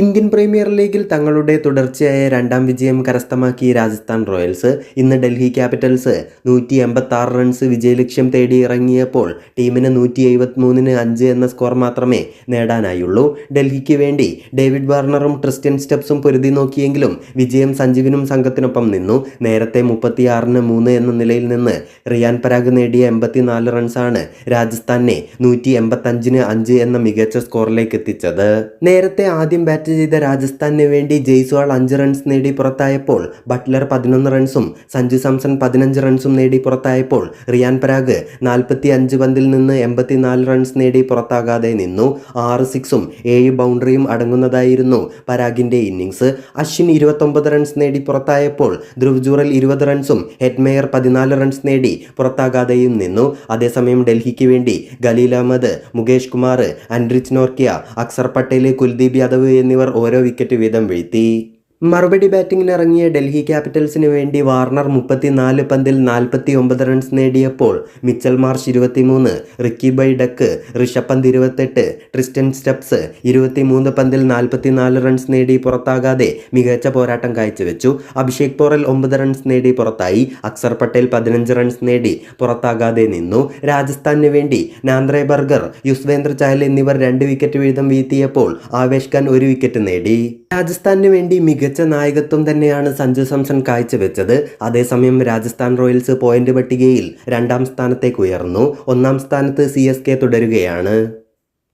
Indian premier ലീഗിൽ തങ്ങളുടെ തുടർച്ചയായ രണ്ടാം വിജയം കരസ്ഥമാക്കി രാജസ്ഥാൻ റോയൽസ്. ഇന്ന് ഡൽഹി ക്യാപിറ്റൽസ് നൂറ്റി എൺപത്തി റൺസ് വിജയലക്ഷ്യം തേടി ഇറങ്ങിയപ്പോൾ ടീമിന് നൂറ്റി എഴുപത്തിമൂന്നിന് അഞ്ച് എന്ന സ്കോർ മാത്രമേ നേടാനായുള്ളൂ. ഡൽഹിക്ക് വേണ്ടി ഡേവിഡ് വാർണറും ക്രിസ്ത്യൻ സ്റ്റെപ്സും പൊരുതി നോക്കിയെങ്കിലും വിജയം സഞ്ജീവിനും സംഘത്തിനൊപ്പം നിന്നു. നേരത്തെ മുപ്പത്തിയാറിന് മൂന്ന് എന്ന നിലയിൽ നിന്ന് റിയാൻ പരാഗ് നേടിയ എൺപത്തിനാല് റൺസാണ് രാജസ്ഥാനെ നൂറ്റി എൺപത്തഞ്ചിന് അഞ്ച് എന്ന മികച്ച സ്കോറിലേക്ക് എത്തിച്ചത് നേരത്തെ ആദ്യം ബാറ്റ് ചെയ്ത രാജസ്ഥാനു വേണ്ടി ജയ്സ്വാൾ അഞ്ച് റൺസ് നേടി പുറത്തായപ്പോൾ ബട്ട്ലർ പതിനൊന്ന് റൺസും സഞ്ജു സാംസൺ പതിനഞ്ച് റൺസും നേടി പുറത്തായപ്പോൾ റിയാൻ പരാഗ് നാൽപ്പത്തി അഞ്ച് പന്തിൽ നിന്ന് എൺപത്തിനാല് റൺസ് നേടി പുറത്താകാതെ നിന്നു. ആറ് സിക്സും ഏഴ് ബൗണ്ടറിയും അടങ്ങുന്നതായിരുന്നു പരാഗിന്റെ ഇന്നിങ്സ് അശ്വിൻ ഇരുപത്തൊമ്പത് റൺസ് നേടി പുറത്തായപ്പോൾ ധ്രുവ് ജൂറൽ ഇരുപത് റൺസും ഹെഡ്മേയർ പതിനാല് റൺസ് നേടി പുറത്താകാതെയും നിന്നു. അതേസമയം ഡൽഹിക്ക് വേണ്ടി ഖലീൽ അഹമ്മദ് മുകേഷ് കുമാർ അൻറിച്ച് നോർക്കിയ അക്സർ പട്ടേൽ കുൽദീപ് യാദവ് എന്നിവർ ഓരോ വിക്കറ്റ് വീതം വീഴ്ത്തി. മറുപടി ബാറ്റിംഗിന് ഇറങ്ങിയ ഡൽഹി ക്യാപിറ്റൽസിന് വേണ്ടി വാർണർ മുപ്പത്തിനാല് പന്തിൽ നാൽപ്പത്തി ഒമ്പത് റൺസ് നേടിയപ്പോൾ മിച്ചൽ മാർഷ് ഇരുപത്തിമൂന്ന് റിക്കി ബൈ ഡക്ക് ഋഷഭ് പന്ത് ഇരുപത്തെട്ട് ട്രിസ്റ്റൻ സ്റ്റെപ്സ് ഇരുപത്തിമൂന്ന് പന്തിൽ നാൽപ്പത്തിനാല് റൺസ് നേടി പുറത്താകാതെ മികച്ച പോരാട്ടം കാഴ്ചവെച്ചു. അഭിഷേക് പോറൽ ഒമ്പത് റൺസ് നേടി പുറത്തായി. അക്സർ പട്ടേൽ പതിനഞ്ച് റൺസ് നേടി പുറത്താകാതെ നിന്നു. രാജസ്ഥാന് വേണ്ടി നാന്ദ്രെ ബർഗർ യുസ്വേന്ദ്ര ചഹൽ എന്നിവർ രണ്ട് വിക്കറ്റ് വീതം വീഴ്ത്തിയപ്പോൾ ആവേശ് ഖാൻ ഒരു വിക്കറ്റ് നേടി. രാജസ്ഥാന് വേണ്ടി മികച്ച നായകത്വം തന്നെയാണ് സഞ്ജു സാംസൺ കാഴ്ചവെച്ചത്. അതേസമയം രാജസ്ഥാൻ റോയൽസ് പോയിന്റ് പട്ടികയിൽ രണ്ടാം സ്ഥാനത്തേക്ക് ഉയർന്നു. ഒന്നാം സ്ഥാനത്ത് സി തുടരുകയാണ്.